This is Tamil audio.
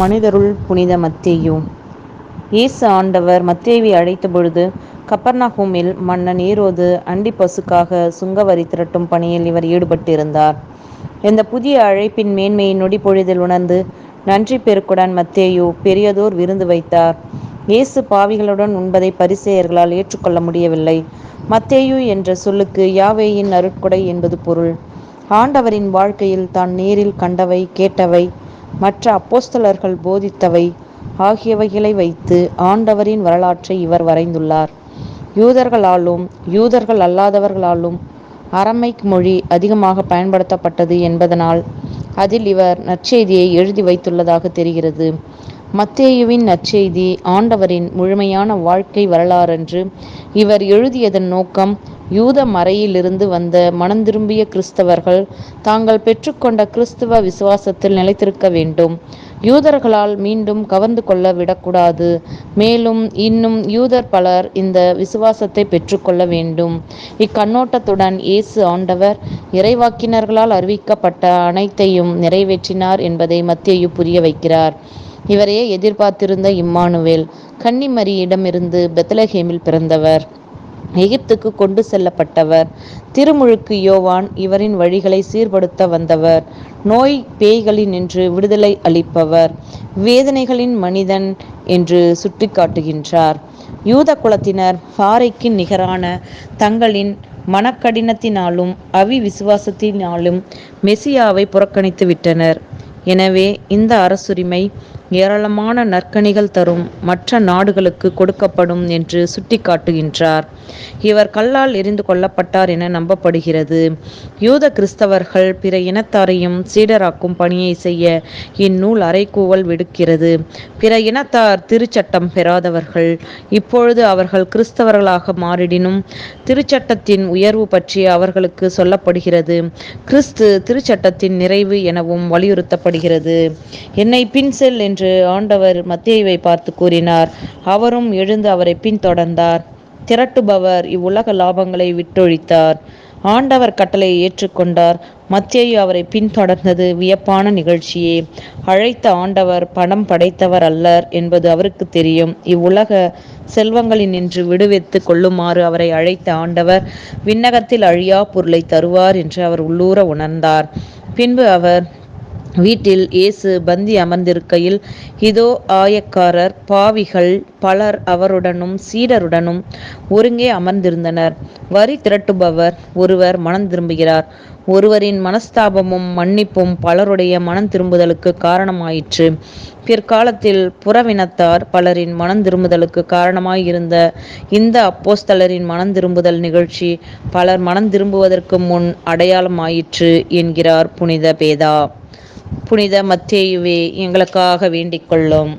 மனிதருள் புனித மத்தேயு இயேசு ஆண்டவர் மத்தேவி அழைத்த பொழுது கப்பர்னாகூமில் மன்னன் ஏரோது அண்டிப்பசுக்காக சுங்க வரி திரட்டும் பணியில் இவர் ஈடுபட்டிருந்தார். இந்த புதிய அழைப்பின் மேன்மையை நொடிப்பொழுதில் உணர்ந்து நன்றி பெருக்குடன் மத்தேயு பெரியதோர் விருந்து வைத்தார். இயேசு பாவிகளுடன் உண்பதை பரிசேயர்களால் ஏற்றுக்கொள்ள முடியவில்லை. மத்தேயு என்ற சொல்லுக்கு யாவேயின் அருட்கொடை என்பது பொருள். ஆண்டவரின் வாழ்க்கையில் தான் நேரில் கண்டவை கேட்டவை மற்ற அப்போஸ்தலர்கள் போதித்தவை ஆகியவைகளை வைத்து ஆண்டவரின் வரலாற்றை இவர் வரைந்துள்ளார். யூதர்களாலும் யூதர்கள் அல்லாதவர்களாலும் அரமைக் மொழி அதிகமாக பயன்படுத்தப்பட்டது என்பதனால் அதில் இவர் நற்செய்தியை எழுதி வைத்துள்ளதாக தெரிகிறது. மத்தேயுவின் நற்செய்தி ஆண்டவரின் முழுமையான வாழ்க்கை வரலாறென்று இவர் எழுதியதன் நோக்கம் யூத மறையிலிருந்து வந்த மனந்திரும்பிய கிறிஸ்தவர்கள் தாங்கள் பெற்றுக்கொண்ட கிறிஸ்துவ விசுவாசத்தில் நிலைத்திருக்க வேண்டும். யூதர்களால் மீண்டும் கவர்ந்து கொள்ள விடக்கூடாது. மேலும் இன்னும் யூதர் பலர் இந்த விசுவாசத்தை பெற்றுக்கொள்ள வேண்டும். இக்கண்ணோட்டத்துடன் இயேசு ஆண்டவர் இறைவாக்கினர்களால் அறிவிக்கப்பட்ட அனைத்தையும் நிறைவேற்றினார் என்பதை மத்தியு புரிய வைக்கிறார். இவரே எதிர்பார்த்திருந்த இம்மானுவேல். கன்னிமரியிடமிருந்து பெத்லஹேமில் பிறந்தவர். எகிப்துக்கு கொண்டு செல்லப்பட்டவர். திருமுழுக்கு யோவான் இவரின் வழிகளை சீர்படுத்த வந்தவர். நோய் பேய்களினின்று விடுதலை அளிப்பவர். வேதனைகளின் மனிதன் என்று சுட்டிக்காட்டுகின்றார். யூத குலத்தினர் பாறைக்கு நிகரான தங்களின் மனக்கடினத்தினாலும் அவிவிசுவாசத்தினாலும் மெசியாவை புறக்கணித்து விட்டனர். எனவே இந்த அரசுரிமை ஏராளமான நற்கனிகள் தரும் மற்ற நாடுகளுக்கு கொடுக்கப்படும் என்று சுட்டிக்காட்டுகின்றார். இவர் கல்லால் எரிந்து கொல்லப்பட்டார் என நம்பப்படுகிறது. யூத கிறிஸ்தவர்கள் பிற இனத்தாரையும் சீடராக்கும் பணியை செய்ய இந்நூல் அறைகூவல் விடுக்கிறது. பிற இனத்தார் திருச்சட்டம் பெறாதவர்கள். இப்பொழுது அவர்கள் கிறிஸ்தவர்களாக மாறிடினும் திருச்சட்டத்தின் உயர்வு பற்றி அவர்களுக்கு சொல்லப்படுகிறது. கிறிஸ்து திருச்சட்டத்தின் நிறைவு எனவும் வலியுறுத்தப்படுகிறது. என்னை பின்செல் என்று ஆண்டவர் மத்தியவை பார்த்து கூறினார். அவரும் எழுந்து அவரை பின் தொடர்ந்தார். திரட்டுபவர் இவ்வுலக லாபங்களை விட்டொழித்தார். ஆண்டவர் கட்டளையை ஏற்றுக்கொண்டார் கொண்டார். அவரை பின்தொடர்ந்தது பின் தொடர்ந்தது வியப்பான நிகழ்ச்சியே. அழைத்த ஆண்டவர் பணம் படைத்தவர் அல்லர் என்பது அவருக்கு தெரியும். இவ்வுலக செல்வங்களின் நின்று விடுவித்து கொள்ளுமாறு அவரை அழைத்த ஆண்டவர் விண்ணகத்தில் அழியா பொருளை தருவார் என்று அவர் உள்ளூர உணர்ந்தார். பின்பு அவர் வீட்டில் இயேசு பந்தி அமர்ந்திருக்கையில் இதோ ஆயக்காரர் பாவிகள் பலர் அவருடனும் சீடருடனும் ஒருங்கே அமர்ந்திருந்தனர். வரி திரட்டுபவர் ஒருவர் மனம் திரும்புகிறார் ஒருவரின் மனஸ்தாபமும் மன்னிப்பும் பலருடைய மனம் திரும்புதலுக்கு காரணமாயிற்று. பிற்காலத்தில் புறவினத்தார் பலரின் மனம் மனந்திரும்புதலுக்குக் காரணமாயிருந்த இந்த அப்போஸ்தலரின் மனம் திரும்புதல் நிகழ்ச்சி பலர் மனம் திரும்புவதற்கு முன் அடையாளமாயிற்று என்கிறார் புனித பேதா. புனித மத்தேயுவே எங்களுக்காக வேண்டிக் கொள்ளும்.